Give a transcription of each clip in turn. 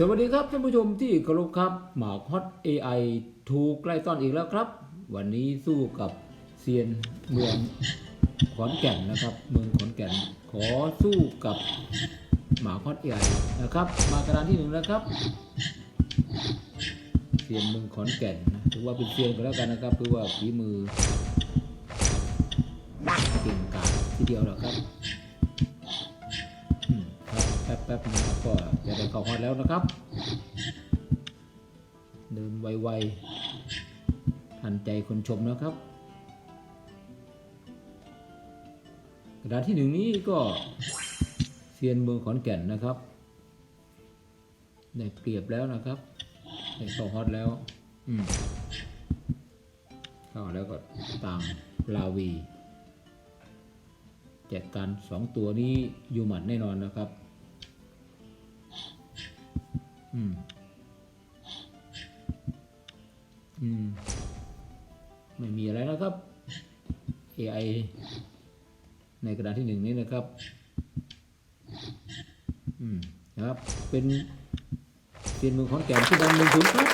สวัสดีครับท่านผู้ชมที่เคารพครับ หมากฮอต AI ถูกไล่ต้อนอีกแล้วครับ วันนี้สู้กับเซียนเมืองขอนแก่นนะครับ เมืองขอนแก่น ขอสู้กับหมากฮอต AI นะครับ มากระดานที่หนึ่งนะครับเซียนเมืองขอนแก่นนะถือว่าเป็นเซียนก็แล้วกันนะครับถือว่าฝีมือเก่งกาจทีเดียวหละครับอืมครับ แป๊บๆนะครับก็จะได้เข้าฮอตแล้วนะครับ เดินไวๆทันใจคนชมนะครับ กระดาษที่หนึ่งนี้ก็เซียนเมืองขอนแก่นนะครับได้เปรียบแล้วนะครับได้เข้าฮอตแล้วอืมเข้าแล้วก็ต่างลาวีจัดการสองตัวนี้อยู่หมัดแน่นอนนะครับ อืม อืม ไม่มีอะไรนะครับ AI ในกระดานที่หนึ่งนี้นะครับ อืมนะครับ เป็นเซียนเมืองขอนแก่นที่ดังหนึ่งศูนย์ครับ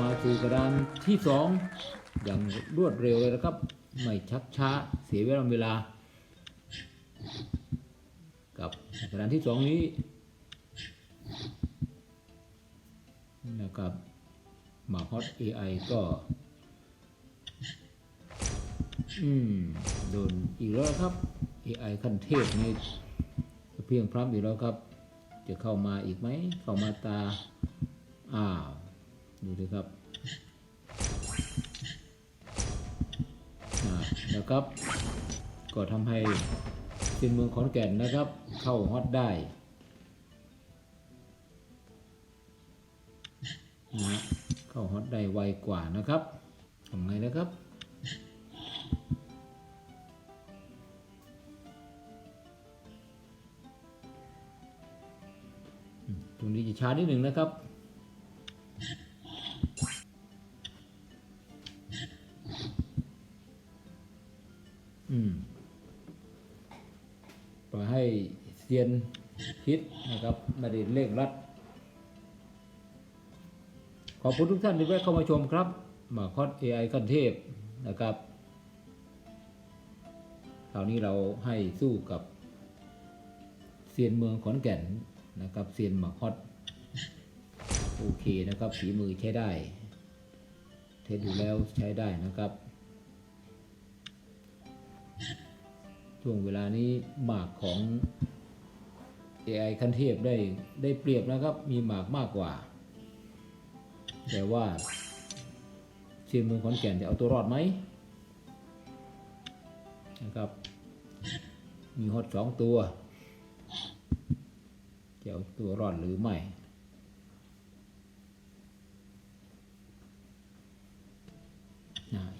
มาสู่กระดานที่สองอย่างรวดเร็วเลยนะครับ ไม่ชักช้าเสียเวลาเวลา กับกระดานที่สองนี้ นะครับมาฮอต AI ก็ อืม โดนอีกแล้วครับ AI ขั้นเทพนี่เพียงพร้ำอีกแล้วครับ จะเข้ามาอีกไหม เข้ามาตา อ้าว ดูดิครับนะครับ ก็ทำให้เซียนเมืองขอนแก่นนะครับ เข้าฮอตได้ ได้ไวกว่านะครับทำไงนะครับ ตรงนี้จะช้านิดหนึ่งนะครับอืมปล่อยให้เซียนคิดนะครับไม่ได้เร่งรัด ขอบคุณทุกท่านที่แวะเข้ามาชมครับมาคอส AI ขั้นเทพนะครับคราวนี้เราให้สู้กับเซียนเมืองขอนแก่นนะครับเซียนหมาคอสโอเคนะครับฝีมือใช้ได้ เทสดูแล้วใช้ได้นะครับช่วงเวลานี้หมากของ AI ขั้นเทพได้ได้เปรียบนะครับ มีหมากมากกว่า แต่ว่าเชียนเมืองขอนแก่นจะเอาตัวรอดไหมนะครับ มีฮอตสองตัว จะเอาตัวรอดหรือไม่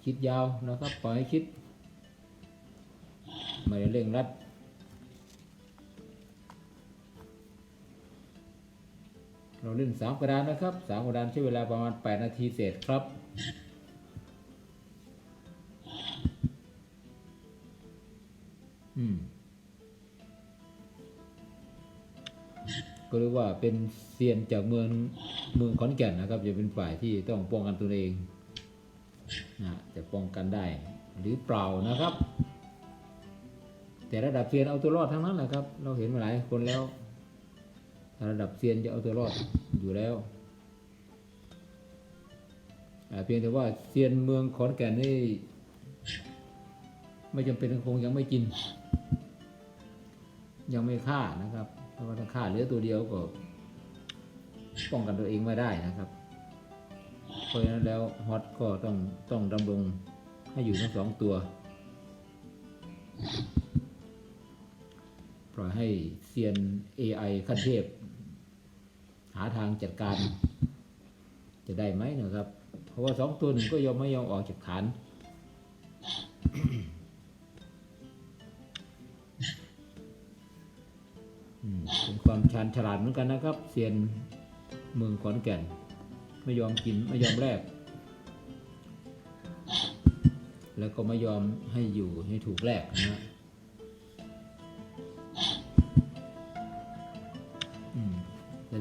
คิดยาวนะครับปล่อยคิด ไม่ได้เร่งรัด เราเล่นสามกระดานนะครับสามกระดานใช้เวลาประมาณ 8 นาทีเศษครับ อืม ก็เรียกว่าเป็นเซียนจากเมืองเมืองขอนแก่นนะครับ จะเป็นฝ่ายที่ต้องป้องกันตัวเองนะจะป้องกันได้ หรือเปล่านะครับ แต่ระดับเซียนเอาตัวรอดทั้งนั้นแหละครับ เราเห็นมาหลายคนแล้ว ระดับเซียนจะเอาตัวรอดอยู่แล้วอ่าเพียงแต่ว่าเซียนเมืองขอนแก่นนี่ไม่จำเป็นคงยังไม่กิน ยังไม่ฆ่านะครับ เพราะว่าถ้าฆ่าเหลือตัวเดียวก็ป้องกันตัวเองไม่ได้นะครับเพราะฉะนั้นแล้วฮอตก็ต้องต้องดำรงให้อยู่ทั้งสองตัว ปล่อยให้เซียน AI ขั้นเทพ หาทางจัดการ จะได้ไหมนะครับ เพราะว่าสองตัวหนึ่งก็ยอมไม่ยอมออกจากฐานเป็นความชาญฉลาดเหมือนกันนะครับเซียนเมืองขอนแก่น ไม่ยอมกินไม่ยอมแลกแล้วก็ไม่ยอมให้อยู่ให้ถูกแลกนะ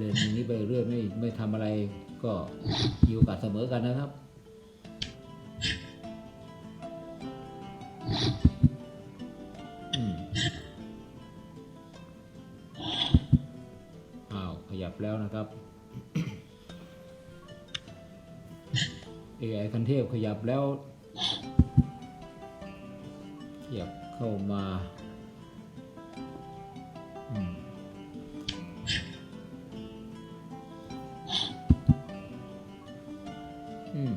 เดินอย่างนี้ไปเรื่อยไม่ไม่ทำอะไรก็มีโอกาสเสมอกันนะครับ อืมอ้าวขยับแล้วนะครับ AI คันเทพขยับแล้ว ขยับเข้ามา อืม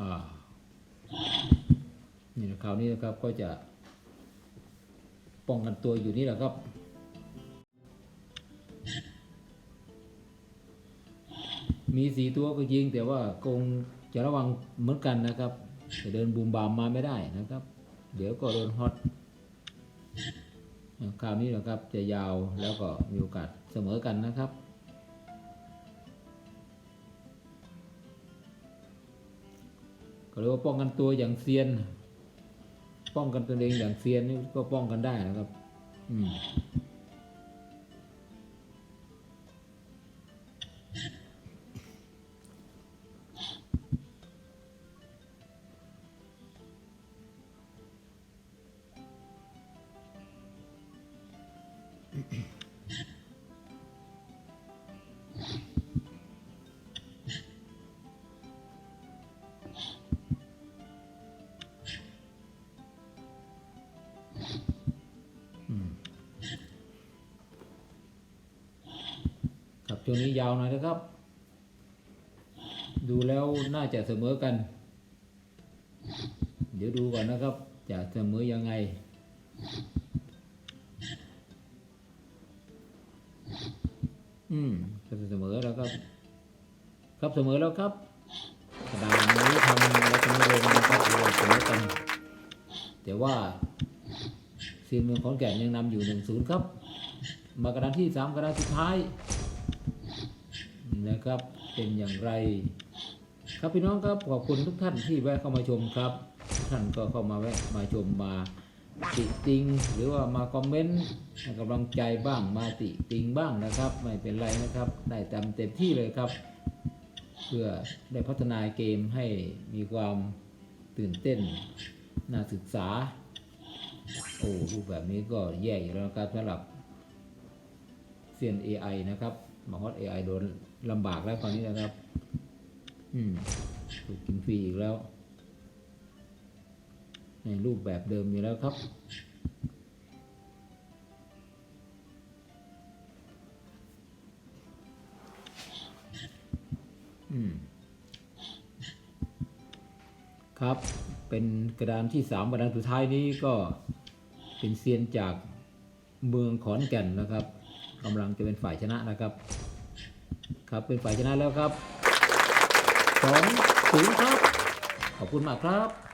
อ่านี่นะคราวนี้นะครับก็จะป้องกันตัวอยู่นี่แหละครับมีสีตัวก็จริงแต่ว่าคงจะระวังเหมือนกันนะครับจะเดินบูมบามมาไม่ได้นะครับ เดี๋ยวก็โดนฮอต คราวนี้นะครับจะยาวแล้วก็มีโอกาสเสมอกันนะครับก็เรียกว่าป้องกันตัวอย่างเซียน ป้องกันตัวเองอย่างเซียนนี่ก็ป้องกันได้นะครับ อืม ครับช่วงนี้ยาวหน่อยนะครับ ดูแล้วน่าจะเสมอกัน เดี๋ยวดูก่อนนะครับ จะเสมอยังไง อืมจะเสมอแล้วครับ ครับเสมอแล้วครับกระดานนี้ทำแล้วก็ไม่ลงนะครับถือว่าเสมอกัน แต่ว่าซีเมืองขอนแก่นยังนำอยู่1-0ครับ มากระดานที่3กระดานสุดท้าย นะครับ เป็นอย่างไร ครับพี่น้องครับขอบคุณทุกท่านที่แวะเข้ามาชมครับทุกท่านก็เข้ามาแวะมาชมมาติติง หรือว่ามาคอมเมนต์ให้กำลังใจบ้างมาติติงบ้างนะครับ ไม่เป็นไรนะครับ ได้ตามเต็มที่เลยครับ เพื่อได้พัฒนาเกมให้มีความตื่นเต้นน่าศึกษา โอ้รูปแบบนี้ก็แย่อยู่แล้วนะครับสำหรับเซียน AI นะครับมาฮอต AI โดน ลำบากแล้วตอนนี้นะครับ อืมถูกกินฟรีอีกแล้ว ในรูปแบบเดิมอยู่แล้วครับ อืม ครับ เป็นกระดานที่สามกระดานสุดท้ายนี้ก็เป็นเซียนจากเมืองขอนแก่นนะครับกำลังจะเป็นฝ่ายชนะนะครับ ครับเป็นฝ่ายชนะแล้วครับสองศูนย์ครับ ขอบคุณมากครับ